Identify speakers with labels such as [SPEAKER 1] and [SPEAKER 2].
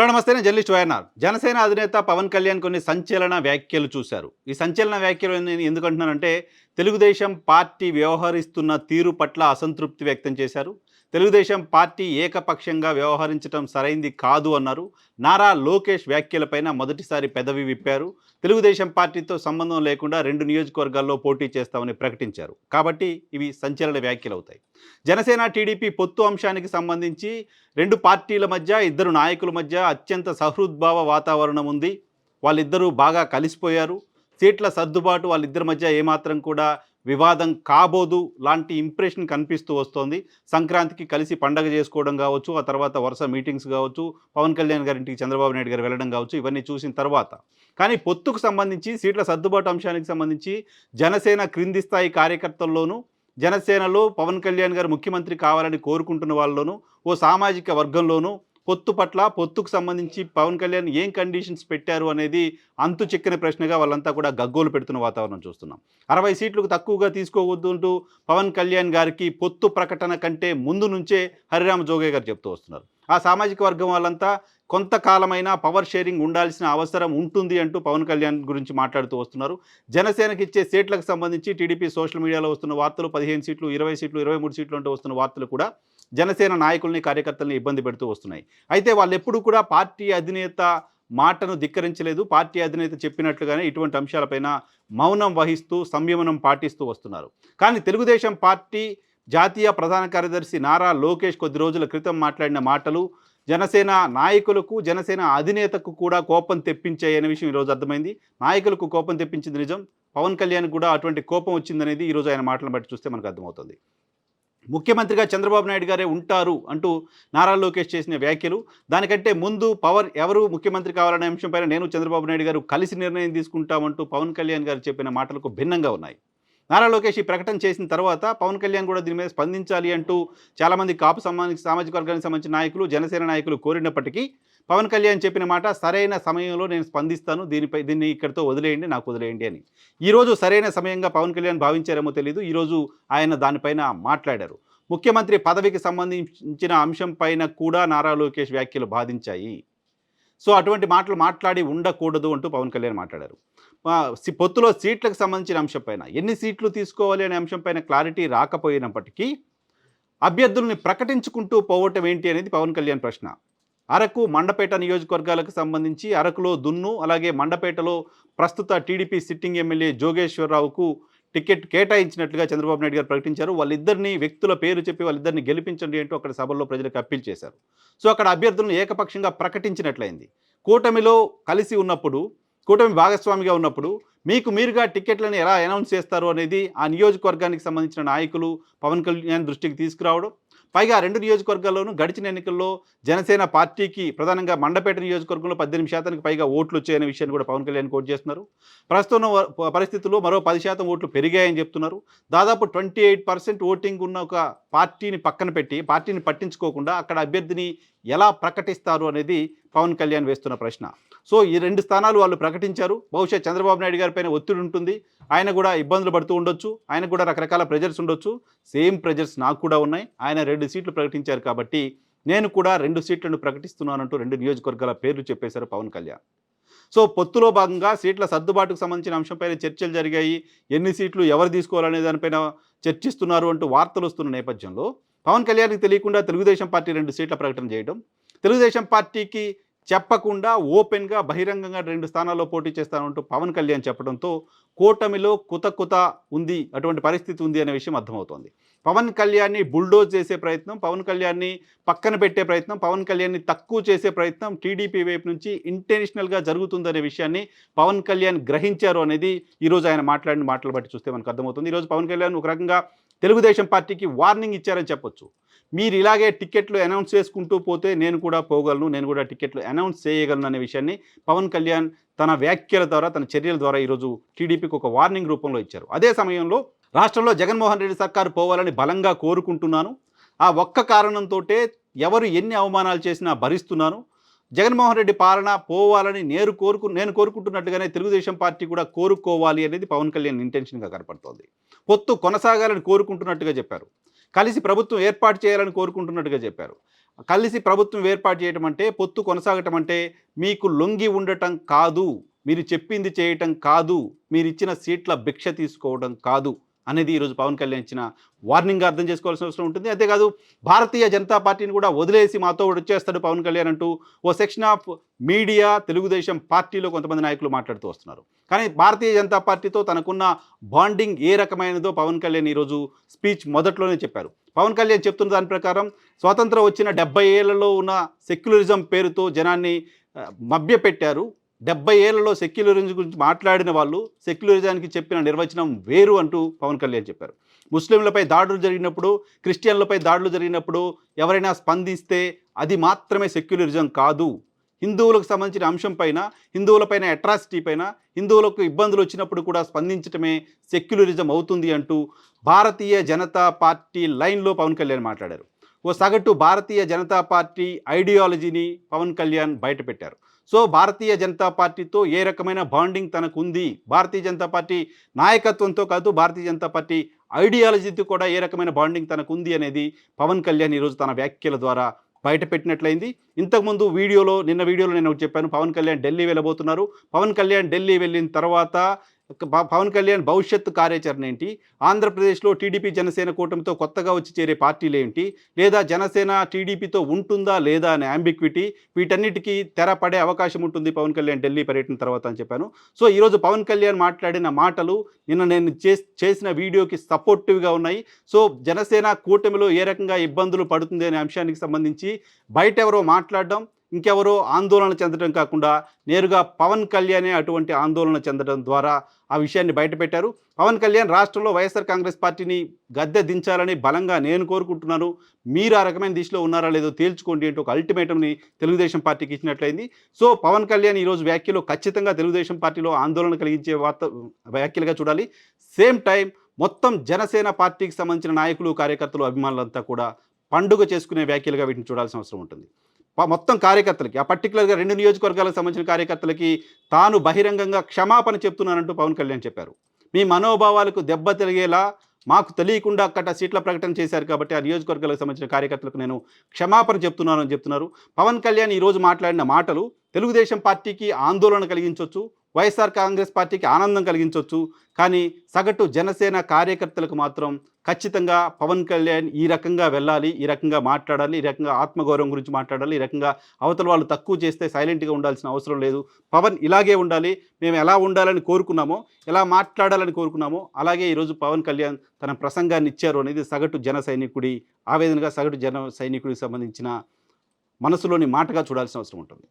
[SPEAKER 1] Hello నమస్తే నేను journalist YNR. Janasena అధినేత పవన్ కళ్యాణ్ కొన్ని సంచలన వ్యాఖ్యలు చూశారు. ఈ సంచలన వ్యాఖ్యలు నేను తెలుగుదేశం పార్టీ వ్యవహరిస్తున్న తీరు పట్ల అసంతృప్తి వ్యక్తం చేశారు. తెలుగుదేశం పార్టీ ఏకపక్షంగా వ్యవహరించడం సరైంది కాదు అన్నారు. నారా లోకేష్ వ్యాఖ్యలపైన మొదటిసారి పెదవి విప్పారు. తెలుగుదేశం పార్టీతో సంబంధం లేకుండా రెండు నియోజకవర్గాల్లో పోటీ చేస్తామని ప్రకటించారు. కాబట్టి ఇవి సంచలన వ్యాఖ్యలు అవుతాయి. జనసేన టీడీపీ పొత్తు అంశానికి సంబంధించి రెండు పార్టీల మధ్య ఇద్దరు నాయకుల మధ్య అత్యంత సహృద్భావ వాతావరణం ఉంది. వాళ్ళిద్దరూ బాగా కలిసిపోయారు. సీట్ల సర్దుబాటు వాళ్ళిద్దరి మధ్య ఏమాత్రం కూడా వివాదం కాబోదు లాంటి ఇంప్రెషన్ కనిపిస్తూ వస్తోంది. సంక్రాంతికి కలిసి పండగ చేసుకోవడం కావచ్చు ఆ తర్వాత వరుస మీటింగ్స్ కావచ్చు పవన్ కళ్యాణ్ గారింటికి చంద్రబాబు నాయుడు గారు వెళ్ళడం కావచ్చు ఇవన్నీ చూసిన తర్వాత. కానీ పొత్తుకు సంబంధించి సీట్ల సర్దుబాటు అంశానికి సంబంధించి జనసేన క్రింది స్థాయి కార్యకర్తల్లోనూ జనసేనలో పవన్ కళ్యాణ్ గారు ముఖ్యమంత్రి కావాలని కోరుకుంటున్న వాళ్ళలోనూ ఓ సామాజిక వర్గంలోనూ పొత్తు పట్ల పొత్తుకు సంబంధించి పవన్ కళ్యాణ్ ఏం కండిషన్స్ పెట్టారు అనేది అంతు చిక్కని ప్రశ్నగా వాళ్ళంతా కూడా గగ్గోలు పెడుతున్న వాతావరణం చూస్తున్నాం. అరవై సీట్లకు తక్కువగా తీసుకోవద్దు అంటూ పవన్ కళ్యాణ్ గారికి పొత్తు ప్రకటన కంటే ముందు నుంచే హరిరామ జోగే గారు చెప్తూ వస్తున్నారు. ఆ సామాజిక వర్గం వాళ్ళంతా కొంతకాలమైనా పవర్ షేరింగ్ ఉండాల్సిన అవసరం ఉంటుంది అంటూ పవన్ కళ్యాణ్ గురించి మాట్లాడుతూ వస్తున్నారు. జనసేనకి ఇచ్చే సీట్లకు సంబంధించి టీడీపీ సోషల్ మీడియాలో వస్తున్న వార్తలు పదిహేను సీట్లు ఇరవై సీట్లు ఇరవై మూడు సీట్లు అంటూ వస్తున్న వార్తలు కూడా జనసేన నాయకుల్ని కార్యకర్తల్ని ఇబ్బంది పెడుతూ వస్తున్నాయి. అయితే వాళ్ళు ఎప్పుడు కూడా పార్టీ అధినేత మాటను ధిక్కరించలేదు. పార్టీ అధినేత చెప్పినట్లుగానే ఇటువంటి అంశాలపైన మౌనం వహిస్తూ సంయమనం పాటిస్తూ వస్తున్నారు. కానీ తెలుగుదేశం పార్టీ జాతీయ ప్రధాన కార్యదర్శి నారా లోకేష్ కొద్ది రోజుల క్రితం మాట్లాడిన మాటలు జనసేన నాయకులకు జనసేన అధినేతకు కూడా కోపం తెప్పించాయి అనే విషయం ఈరోజు అర్థమైంది. నాయకులకు కోపం తెప్పించింది నిజం. పవన్ కళ్యాణ్ కూడా అటువంటి కోపం వచ్చిందనేది ఈరోజు ఆయన మాటలను బట్టి చూస్తే మనకు అర్థమవుతుంది. ముఖ్యమంత్రిగా చంద్రబాబు నాయుడు గారే ఉంటారు అంటూ నారా లోకేష్ చేసిన వ్యాఖ్యలు. దానికంటే ముందు పవర్ ఎవరు ముఖ్యమంత్రి కావాలనే అంశంపైన నేను చంద్రబాబు నాయుడు గారు కలిసి నిర్ణయం తీసుకుంటామంటూ పవన్ కళ్యాణ్ గారు చెప్పిన మాటలకు భిన్నంగా ఉన్నాయి. నారా లోకేష్ ఈ ప్రకటన చేసిన తర్వాత పవన్ కళ్యాణ్ కూడా దీని మీద స్పందించాలి అంటూ చాలామంది కాపు సంబంధించి సామాజిక వర్గానికి సంబంధించిన నాయకులు జనసేన నాయకులు కోరినప్పటికీ పవన్ కళ్యాణ్ చెప్పిన మాట సరైన సమయంలో నేను స్పందిస్తాను దీనిపై దీన్ని ఇక్కడితో వదిలేయండి నాకు వదిలేయండి అని. ఈరోజు సరైన సమయంగా పవన్ కళ్యాణ్ భావించారేమో తెలియదు ఈరోజు ఆయన దానిపైన మాట్లాడారు. ముఖ్యమంత్రి పదవికి సంబంధించిన అంశం పైన కూడా నారా లోకేష్ వ్యాఖ్యలు బాధించాయి. సో అటువంటి మాటలు మాట్లాడి ఉండకూడదు అంటూ పవన్ కళ్యాణ్ మాట్లాడారు. పొత్తులో సీట్లకు సంబంధించిన అంశం పైన. ఎన్ని సీట్లు తీసుకోవాలి అనే అంశం పైన క్లారిటీ రాకపోయినప్పటికీ అభ్యర్థుల్ని ప్రకటించుకుంటూ పోవటం ఏంటి అనేది పవన్ కళ్యాణ్ ప్రశ్న. అరకు మండపేట నియోజకవర్గాలకు సంబంధించి అరకులో దున్ను అలాగే మండపేటలో ప్రస్తుత టీడీపీ సిట్టింగ్ ఎమ్మెల్యే జోగేశ్వరరావుకు టికెట్ కేటాయించినట్లుగా చంద్రబాబు నాయుడు గారు ప్రకటించారు. వాళ్ళిద్దరిని వ్యక్తుల పేరు చెప్పి వాళ్ళిద్దరిని గెలిపించండి అంటూ అక్కడ సభల్లో ప్రజలకు అప్పీల్ చేశారు. సో అక్కడ అభ్యర్థులను ఏకపక్షంగా ప్రకటించినట్లయింది. కూటమిలో కలిసి ఉన్నప్పుడు కూటమి భాగస్వామిగా ఉన్నప్పుడు మీకు మీరుగా టికెట్లను ఎలా అనౌన్స్ చేస్తారు అనేది ఆ నియోజకవర్గానికి సంబంధించిన నాయకులు పవన్ కళ్యాణ్ దృష్టికి తీసుకురావడం పైగా రెండు నియోజకవర్గాల్లోనూ గడిచిన ఎన్నికల్లో జనసేన పార్టీకి ప్రధానంగా మండపేట నియోజకవర్గంలో పద్దెనిమిది శాతానికి పైగా ఓట్లు వచ్చాయనే విషయాన్ని కూడా పవన్ కళ్యాణ్ కోట్ చేస్తున్నారు. ప్రస్తుతం పరిస్థితుల్లో మరో పది శాతం ఓట్లు పెరిగాయని చెప్తున్నారు. దాదాపు ట్వంటీ ఎయిట్ పర్సెంట్ ఓటింగ్ ఉన్న ఒక పార్టీని పక్కన పెట్టి పార్టీని పట్టించుకోకుండా అక్కడ అభ్యర్థిని ఎలా ప్రకటిస్తారు అనేది పవన్ కళ్యాణ్ వేస్తున్న ప్రశ్న. సో ఈ రెండు స్థానాలు వాళ్ళు ప్రకటించారు. బహుశా చంద్రబాబు నాయుడు గారి పైన ఒత్తిడి ఉంటుంది. ఆయన కూడా ఇబ్బందులు పడుతూ ఉండొచ్చు. ఆయన కూడా రకరకాల ప్రెజర్స్ ఉండొచ్చు. సేమ్ ప్రెజర్స్ నాకు కూడా ఉన్నాయి. ఆయన రెండు సీట్లు ప్రకటించారు కాబట్టి నేను కూడా రెండు సీట్లను ప్రకటిస్తున్నానంటూ రెండు నియోజకవర్గాల పేర్లు చెప్పేశారు పవన్ కళ్యాణ్. సో పొత్తులో భాగంగా సీట్ల సర్దుబాటుకు సంబంధించిన అంశంపైన చర్చలు జరిగాయి. ఎన్ని సీట్లు ఎవరు తీసుకోవాలనే దానిపైన చర్చిస్తున్నారు అంటూ వార్తలు వస్తున్న నేపథ్యంలో పవన్ కళ్యాణ్కి తెలియకుండా తెలుగుదేశం పార్టీ రెండు సీట్ల ప్రకటన చేయడం తెలుగుదేశం పార్టీకి చెప్పకుండా ఓపెన్గా బహిరంగంగా రెండు స్థానాల్లో పోటీ చేస్తానంటూ పవన్ కళ్యాణ్ చెప్పడంతో కూటమిలో కుత ఉంది అటువంటి పరిస్థితి ఉంది అనే విషయం అర్థమవుతోంది. పవన్ కళ్యాణ్ని బుల్డోజ్ చేసే ప్రయత్నం పవన్ కళ్యాణ్ని పక్కన పెట్టే ప్రయత్నం పవన్ కళ్యాణ్ని తక్కువ చేసే ప్రయత్నం టీడీపీ వైపు నుంచి ఇంటెన్షనల్గా జరుగుతుందనే విషయాన్ని పవన్ కళ్యాణ్ గ్రహించారు అనేది ఈరోజు ఆయన మాట్లాడిన మాటలు బట్టి చూస్తే మనకు అర్థమవుతుంది. ఈరోజు పవన్ కళ్యాణ్ ఒక రకంగా తెలుగుదేశం పార్టీకి వార్నింగ్ ఇచ్చారని చెప్పొచ్చు. మీరు ఇలాగే టికెట్లు అనౌన్స్ చేసుకుంటూ పోతే నేను కూడా పోగలను నేను కూడా టికెట్లు అనౌన్స్ చేయగలను అనే విషయాన్ని పవన్ కళ్యాణ్ తన వ్యాఖ్యల ద్వారా తన చర్యల ద్వారా ఈరోజు టీడీపీకి ఒక వార్నింగ్ రూపంలో ఇచ్చారు. అదే సమయంలో రాష్ట్రంలో జగన్మోహన్ రెడ్డి సర్కారు పోవాలని బలంగా కోరుకుంటున్నాను. ఆ ఒక్క కారణంతో ఎవరు ఎన్ని అవమానాలు చేసినా భరిస్తున్నాను. జగన్మోహన్ రెడ్డి పాలన పోవాలని నేను కోరుకు నేను కోరుకుంటున్నట్టుగానే తెలుగుదేశం పార్టీ కూడా కోరుకోవాలి అనేది పవన్ కళ్యాణ్ ఇంటెన్షన్గా కనపడుతోంది. పొత్తు కొనసాగాలని కోరుకుంటున్నట్టుగా చెప్పారు. కలిసి ప్రభుత్వం ఏర్పాటు చేయాలని కోరుకుంటున్నట్టుగా చెప్పారు. కలిసి ప్రభుత్వం ఏర్పాటు చేయటం అంటే పొత్తు కొనసాగటం అంటే మీకు లొంగి ఉండటం కాదు మీరు చెప్పింది చేయటం కాదు మీరు ఇచ్చిన సీట్ల భిక్ష తీసుకోవడం కాదు. అనేది ఈరోజు పవన్ కళ్యాణ్ ఇచ్చిన వార్నింగ్ అర్థం చేసుకోవాల్సిన అవసరం ఉంటుంది. అంతేకాదు భారతీయ జనతా పార్టీని కూడా వదిలేసి మాతో వచ్చేస్తాడు పవన్ కళ్యాణ్ అంటూ ఓ సెక్షన్ ఆఫ్ మీడియా తెలుగుదేశం పార్టీలో కొంతమంది నాయకులు మాట్లాడుతూ వస్తున్నారు. కానీ భారతీయ జనతా పార్టీతో తనకున్న బాండింగ్ ఏ రకమైనదో పవన్ కళ్యాణ్ ఈరోజు స్పీచ్ మొదట్లోనే చెప్పారు. పవన్ కళ్యాణ్ చెప్తున్న దాని ప్రకారం స్వాతంత్రం వచ్చిన డెబ్బై ఏళ్ళలో ఉన్న సెక్యులరిజం పేరుతో జనాన్ని మభ్యపెట్టారు. డెబ్బై ఏళ్ళలో సెక్యులరిజం గురించి మాట్లాడిన వాళ్ళు సెక్యులరిజానికి చెప్పిన నిర్వచనం వేరు అంటూ పవన్ కళ్యాణ్ చెప్పారు. ముస్లింలపై దాడులు జరిగినప్పుడు క్రిస్టియన్లపై దాడులు జరిగినప్పుడు ఎవరైనా స్పందిస్తే అది మాత్రమే సెక్యులరిజం కాదు. హిందువులకు సంబంధించిన అంశం పైన హిందువులపైన అట్రాసిటీ పైన హిందువులకు ఇబ్బందులు వచ్చినప్పుడు కూడా స్పందించటమే సెక్యులరిజం అవుతుంది అంటూ భారతీయ జనతా పార్టీ లైన్లో పవన్ కళ్యాణ్ మాట్లాడారు. ఓ సగటు భారతీయ జనతా పార్టీ ఐడియాలజీని పవన్ కళ్యాణ్ బయటపెట్టారు. సో భారతీయ జనతా పార్టీతో ఏ రకమైన బాండింగ్ తనకు ఉంది భారతీయ జనతా పార్టీ నాయకత్వంతో కాదు భారతీయ జనతా పార్టీ ఐడియాలజీతో కూడా ఏ రకమైన బాండింగ్ తనకు ఉంది అనేది పవన్ కళ్యాణ్ ఈరోజు తన వ్యాఖ్యల ద్వారా బయటపెట్టినట్లయింది. ఇంతకుముందు వీడియోలో నిన్న వీడియోలో నేను చెప్పాను పవన్ కళ్యాణ్ ఢిల్లీ వెళ్ళబోతున్నారు. పవన్ కళ్యాణ్ ఢిల్లీ వెళ్ళిన తర్వాత పవన్ కళ్యాణ్ భవిష్యత్తు కార్యాచరణ ఏంటి? ఆంధ్రప్రదేశ్లో టీడీపీ జనసేన కూటమితో కొత్తగా వచ్చి చేరే పార్టీలు ఏంటి? లేదా జనసేన టీడీపీతో ఉంటుందా లేదా అనే అంబిక్విటీ వీటన్నిటికీ తెర పడే అవకాశం ఉంటుంది పవన్ కళ్యాణ్ ఢిల్లీ పర్యటన తర్వాత అని చెప్పాను. సో ఈరోజు పవన్ కళ్యాణ్ మాట్లాడిన మాటలు నిన్న నేను చేస్- చేసిన వీడియోకి సపోర్టివ్గా ఉన్నాయి. సో జనసేన కూటమిలో ఏ రకంగా ఇబ్బందులు పడుతుంది అనే అంశానికి సంబంధించి బయట ఎవరో మాట్లాడడం ఇంకెవరో ఆందోళన చెందడం కాకుండా నేరుగా పవన్ కళ్యాణే అటువంటి ఆందోళన చెందడం ద్వారా ఆ విషయాన్ని బయటపెట్టారు. పవన్ కళ్యాణ్ రాష్ట్రంలో వైఎస్ఆర్ కాంగ్రెస్ పార్టీని గద్దె దించాలని బలంగా నేను కోరుకుంటున్నాను. మీరు ఆ రకమైన దిశలో ఉన్నారా లేదో తేల్చుకోండి అంటూ ఒక అల్టిమేటంని తెలుగుదేశం పార్టీకి ఇచ్చినట్లయింది. సో పవన్ కళ్యాణ్ ఈరోజు వ్యాఖ్యలు ఖచ్చితంగా తెలుగుదేశం పార్టీలో ఆందోళన కలిగించే వార్త వ్యాఖ్యలుగా చూడాలి. సేమ్ టైం మొత్తం జనసేన పార్టీకి సంబంధించిన నాయకులు కార్యకర్తలు అభిమానులంతా కూడా పండుగ చేసుకునే వ్యాఖ్యలుగా వీటిని చూడాల్సిన అవసరం ఉంటుంది. మొత్తం కార్యకర్తలకి ఆ పర్టికులర్గా రెండు నియోజకవర్గాలకు సంబంధించిన కార్యకర్తలకి తాను బహిరంగంగా క్షమాపణ చెప్తున్నానంటూ పవన్ కళ్యాణ్ చెప్పారు. మీ మనోభావాలకు దెబ్బ తిరిగేలా మాకు తెలియకుండా అక్కడ సీట్ల ప్రకటన చేశారు కాబట్టి ఆ నియోజకవర్గాలకు సంబంధించిన కార్యకర్తలకు నేను క్షమాపణ చెప్తున్నాను అని చెప్తున్నారు. పవన్ కళ్యాణ్ ఈరోజు మాట్లాడిన మాటలు తెలుగుదేశం పార్టీకి ఆందోళన కలిగించవచ్చు వైఎస్ఆర్ కాంగ్రెస్ పార్టీకి ఆనందం కలిగించవచ్చు కానీ సగటు జనసేన కార్యకర్తలకు మాత్రం ఖచ్చితంగా పవన్ కళ్యాణ్ ఈ రకంగా వెళ్ళాలి ఈ రకంగా మాట్లాడాలి ఈ రకంగా ఆత్మగౌరవం గురించి మాట్లాడాలి ఈ రకంగా అవతల వాళ్ళు తక్కువ చేస్తే సైలెంట్గా ఉండాల్సిన అవసరం లేదు. పవన్ ఇలాగే ఉండాలి మేము ఎలా ఉండాలని కోరుకున్నామో ఎలా మాట్లాడాలని కోరుకున్నామో అలాగే ఈరోజు పవన్ కళ్యాణ్ తన ప్రసంగాన్ని ఇచ్చారు అనేది సగటు జన సైనికుడి ఆవేదనగా సగటు జన సైనికుడికి సంబంధించిన మనసులోని మాటగా చూడాల్సిన అవసరం ఉంటుంది.